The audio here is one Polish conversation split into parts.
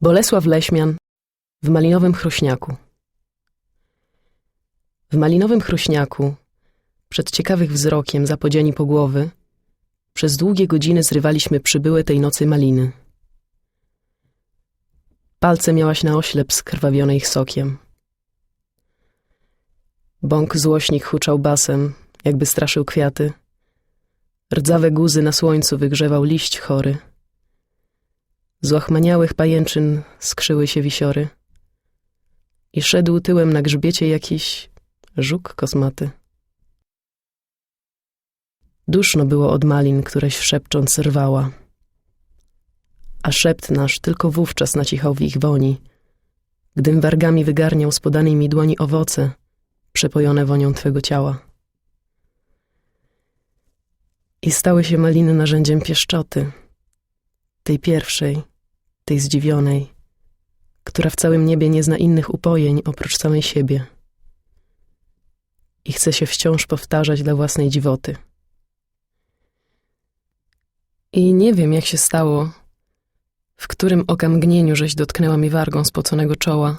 Bolesław Leśmian w malinowym chruśniaku. W malinowym chruśniaku, przed ciekawych wzrokiem zapodziani po głowy, przez długie godziny zrywaliśmy przybyłe tej nocy maliny. Palce miałaś na oślep skrwawione ich sokiem. Bąk złośnik huczał basem, jakby straszył kwiaty. Rdzawe guzy na słońcu wygrzewał liść chory. Z pajęczyn skrzyły się wisiory. I szedł tyłem na grzbiecie jakiś żuk kosmaty. Duszno było od malin, któreś szepcząc rwała. A szept nasz tylko wówczas nacichał w ich woni, gdym wargami wygarniał z podanej mi dłoni owoce, przepojone wonią twego ciała. I stały się maliny narzędziem pieszczoty, tej pierwszej, tej zdziwionej, która w całym niebie nie zna innych upojeń oprócz samej siebie. I chce się wciąż powtarzać dla własnej dziwoty. I nie wiem, jak się stało, w którym okamgnieniu żeś dotknęła mi wargą spoconego czoła.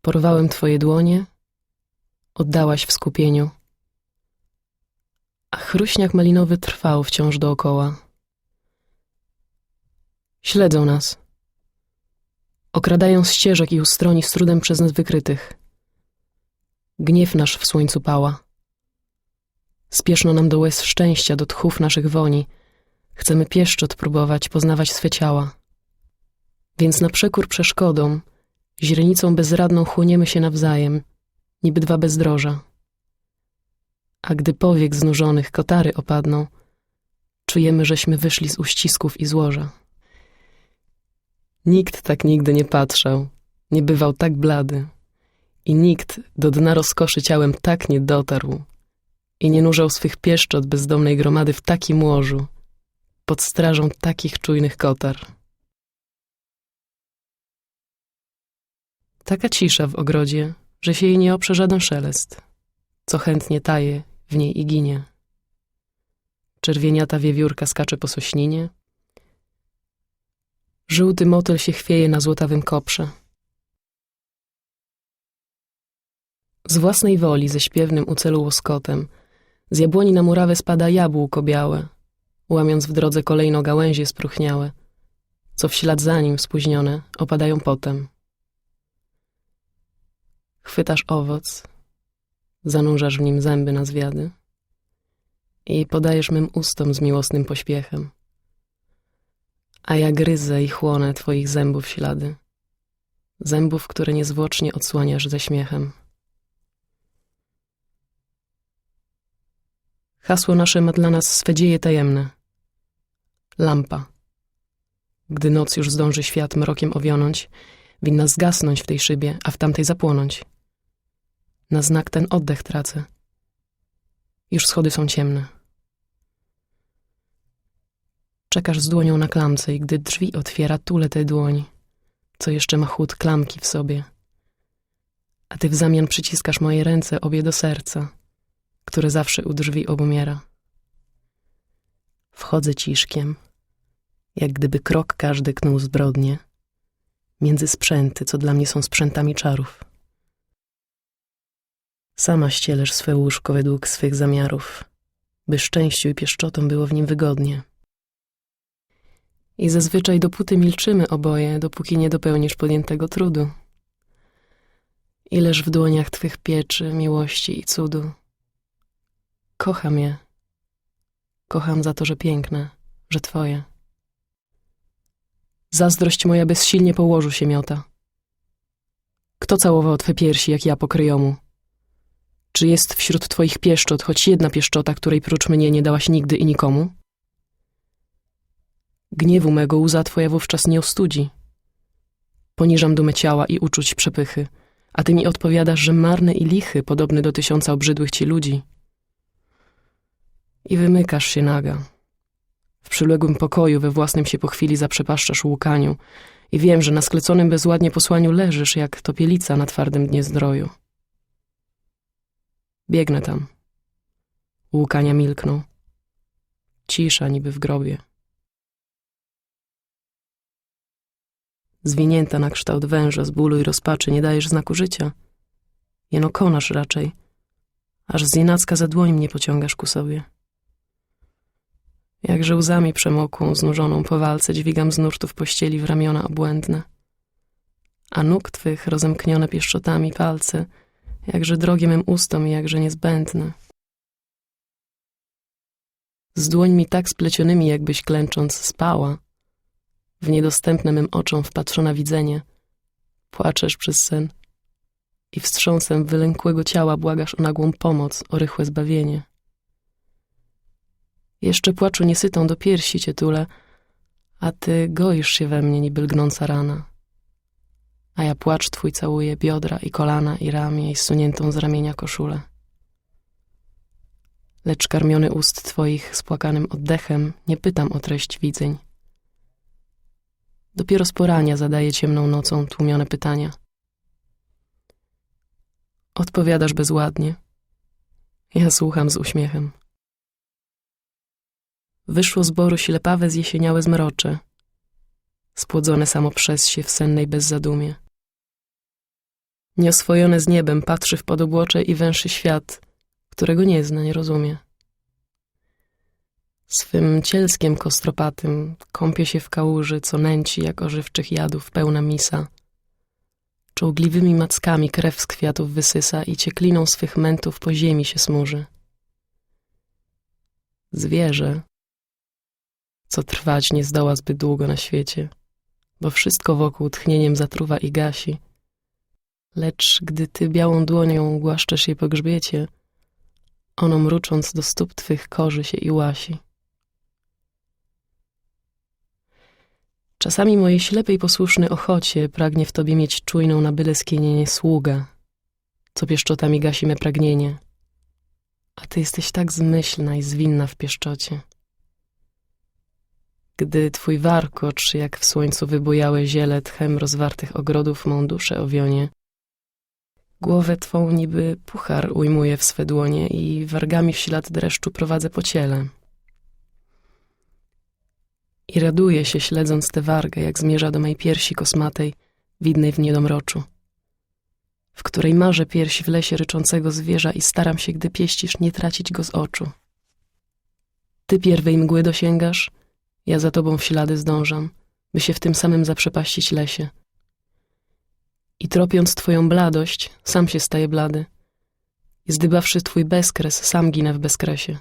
Porwałem twoje dłonie, oddałaś w skupieniu, a chruśniak malinowy trwał wciąż dookoła. Śledzą nas. Okradają ścieżek i ustroni z trudem przez nas wykrytych. Gniew nasz w słońcu pała. Spieszno nam do łez szczęścia, do tchów naszych woni. Chcemy pieszczot próbować, poznawać swe ciała. Więc na przekór przeszkodom, źrenicą bezradną chłoniemy się nawzajem, niby dwa bezdroża. A gdy powiek znużonych kotary opadną, czujemy, żeśmy wyszli z uścisków i złoża. Nikt tak nigdy nie patrzał, nie bywał tak blady. I nikt do dna rozkoszy ciałem tak nie dotarł i nie nurzał swych pieszczot bezdomnej gromady w takim łożu, pod strażą takich czujnych kotar. Taka cisza w ogrodzie, że się jej nie oprze żaden szelest, co chętnie taje w niej i ginie. Czerwieniata wiewiórka skacze po sośninie, Żółty motyl się chwieje na złotawym koprze. Z własnej woli, ze śpiewnym u celu łoskotem, z jabłoni na murawę spada jabłko białe, łamiąc w drodze kolejno gałęzie spróchniałe, co w ślad za nim spóźnione opadają potem. Chwytasz owoc, zanurzasz w nim zęby na zwiady i podajesz mym ustom z miłosnym pośpiechem a ja gryzę i chłonę twoich zębów ślady. Zębów, które niezwłocznie odsłaniasz ze śmiechem. Hasło nasze ma dla nas swe dzieje tajemne. Lampa. Gdy noc już zdąży świat mrokiem owionąć, winna zgasnąć w tej szybie, a w tamtej zapłonąć. Na znak ten oddech tracę. Już schody są ciemne. Czekasz z dłonią na klamce i gdy drzwi otwiera, tule tę dłoń, co jeszcze ma chłód klamki w sobie. A ty w zamian przyciskasz moje ręce obie do serca, które zawsze u drzwi obumiera. Wchodzę ciszkiem, jak gdyby krok każdy knuł zbrodnie, między sprzęty, co dla mnie są sprzętami czarów. Sama ścielesz swe łóżko według swych zamiarów, by szczęściu i pieszczotom było w nim wygodnie. I zazwyczaj dopóty milczymy oboje, dopóki nie dopełnisz podjętego trudu. Ileż w dłoniach twych pieczy, miłości i cudu. Kocham je. Kocham za to, że piękne, że twoje. Zazdrość moja bezsilnie po łożu się miota. Kto całował twe piersi, jak ja po kryjomu? Czy jest wśród twoich pieszczot choć jedna pieszczota, której prócz mnie nie dałaś nigdy i nikomu? Gniewu mego łza twoja wówczas nie ostudzi. Poniżam dumę ciała i uczuć przepychy, a ty mi odpowiadasz, że marny i lichy, podobny do tysiąca obrzydłych ci ludzi. I wymykasz się naga. W przyległym pokoju we własnym się po chwili zaprzepaszczasz łukaniu i wiem, że na skleconym bezładnie posłaniu leżysz jak topielica na twardym dnie zdroju. Biegnę tam. Łukania milkną. Cisza niby w grobie. Zwinięta na kształt węża z bólu i rozpaczy, nie dajesz znaku życia. Jeno konasz raczej, aż znienacka za dłoń mnie pociągasz ku sobie. Jakże łzami przemokłą, znużoną po walce, dźwigam z nurtów pościeli w ramiona obłędne. A nóg twych rozemknione pieszczotami palce, jakże drogie mym ustom i jakże niezbędne. Z dłońmi tak splecionymi, jakbyś klęcząc spała, w niedostępne mym oczom wpatrzona widzenie, płaczesz przez sen i wstrząsem wylękłego ciała błagasz o nagłą pomoc, o rychłe zbawienie. Jeszcze płaczu niesytą do piersi cię tule, a ty goisz się we mnie niby lgnąca rana. A ja płacz twój całuję biodra i kolana i ramię i suniętą z ramienia koszulę. Lecz karmiony ust twoich spłakanym oddechem nie pytam o treść widzeń. Dopiero z porania zadaję ciemną nocą tłumione pytania. Odpowiadasz bezładnie. Ja słucham z uśmiechem. Wyszło z boru ślepawe, zjesieniałe zmrocze, spłodzone samo przez się w sennej bezzadumie. Nieoswojone z niebem patrzy w podobłocze i węszy świat, którego nie zna, nie rozumie. Swym cielskiem kostropatym kąpie się w kałuży, co nęci jak ożywczych jadów pełna misa. Czołgliwymi mackami krew z kwiatów wysysa i ciekliną swych mętów po ziemi się smuży. Zwierzę, co trwać nie zdoła zbyt długo na świecie, bo wszystko wokół tchnieniem zatruwa i gasi. Lecz gdy ty białą dłonią głaszczesz je po grzbiecie, ono mrucząc do stóp twych korzy się i łasi. Czasami mojej ślepej posłusznej ochocie pragnie w tobie mieć czujną na byle skinienie sługę, co pieszczotami gasi me pragnienie. A ty jesteś tak zmyślna i zwinna w pieszczocie. Gdy twój warkocz, jak w słońcu wybujałe ziele tchem rozwartych ogrodów mą duszę owionie, głowę twą niby puchar ujmuje w swe dłonie i wargami w ślad dreszczu prowadzę po ciele. I raduję się, śledząc tę wargę, jak zmierza do mej piersi kosmatej, widnej w niedomroczu, w której marzę pierś w lesie ryczącego zwierza i staram się, gdy pieścisz, nie tracić go z oczu. Ty pierwej mgły dosięgasz, ja za tobą w ślady zdążam, by się w tym samym zaprzepaścić lesie. I tropiąc twoją bladość, sam się staje blady. I zdybawszy twój bezkres, sam ginę w bezkresie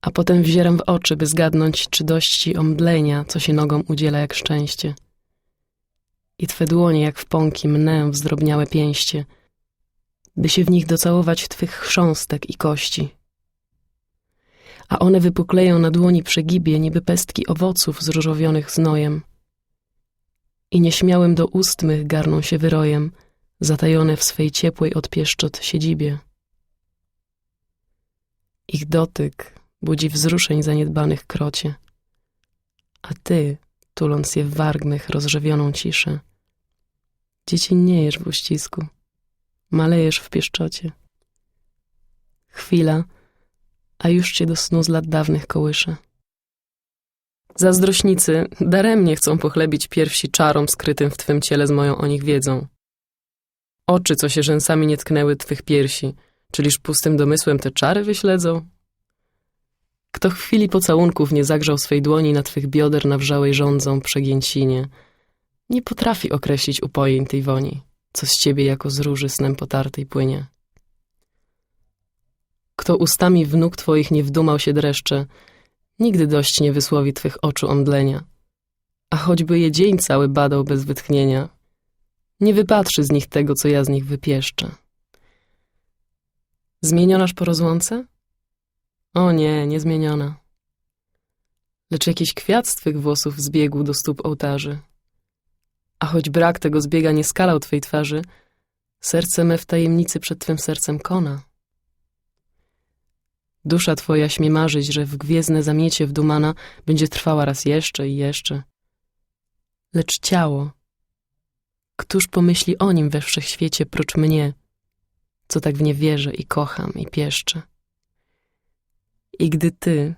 a potem wzieram w oczy, by zgadnąć, czy dość ci omdlenia, co się nogom udziela jak szczęście. I twe dłonie, jak w pąki, mnę w zdrobniałe pięście, by się w nich docałować twych chrząstek i kości. A one wypukleją na dłoni przegibie, niby pestki owoców zróżowionych znojem. I nieśmiałym do ust mych garną się wyrojem, zatajone w swej ciepłej od pieszczot siedzibie. Ich dotyk budzi wzruszeń zaniedbanych krocie. A ty, tuląc je w wargmych, rozrzewioną ciszę, dziecinniejesz w uścisku, malejesz w pieszczocie. Chwila, a już cię do snu z lat dawnych kołysze. Zazdrośnicy daremnie chcą pochlebić piersi czarom skrytym w twym ciele z moją o nich wiedzą. Oczy, co się rzęsami nie tknęły twych piersi, czyliż pustym domysłem te czary wyśledzą? Kto chwili pocałunków nie zagrzał swej dłoni na twych bioder nawrzałej rządzą przegięcinie, nie potrafi określić upojeń tej woni, co z ciebie jako z róży snem potartej płynie. Kto ustami wnuk twoich nie wdumał się dreszcze, nigdy dość nie wysłowi twych oczu omdlenia, a choćby je dzień cały badał bez wytchnienia, nie wypatrzy z nich tego, co ja z nich wypieszczę. Zmienionaż po rozłące? O nie, niezmieniona. Lecz jakiś kwiat z twych włosów zbiegł do stóp ołtarzy. A choć brak tego zbiega nie skalał twej twarzy, serce me w tajemnicy przed twym sercem kona. Dusza twoja śmie marzyć, że w gwiezdne zamiecie wdumana będzie trwała raz jeszcze i jeszcze. Lecz ciało, któż pomyśli o nim we wszechświecie prócz mnie, co tak w nie wierzę i kocham i pieszczę. I gdy ty,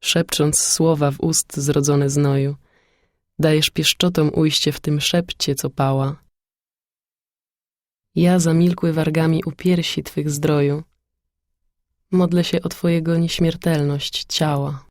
szepcząc słowa w ust zrodzone znoju, Dajesz pieszczotom ujście w tym szepcie, co pała. Ja zamilkły wargami u piersi Twych zdroju. Modlę się o Twojego nieśmiertelność ciała.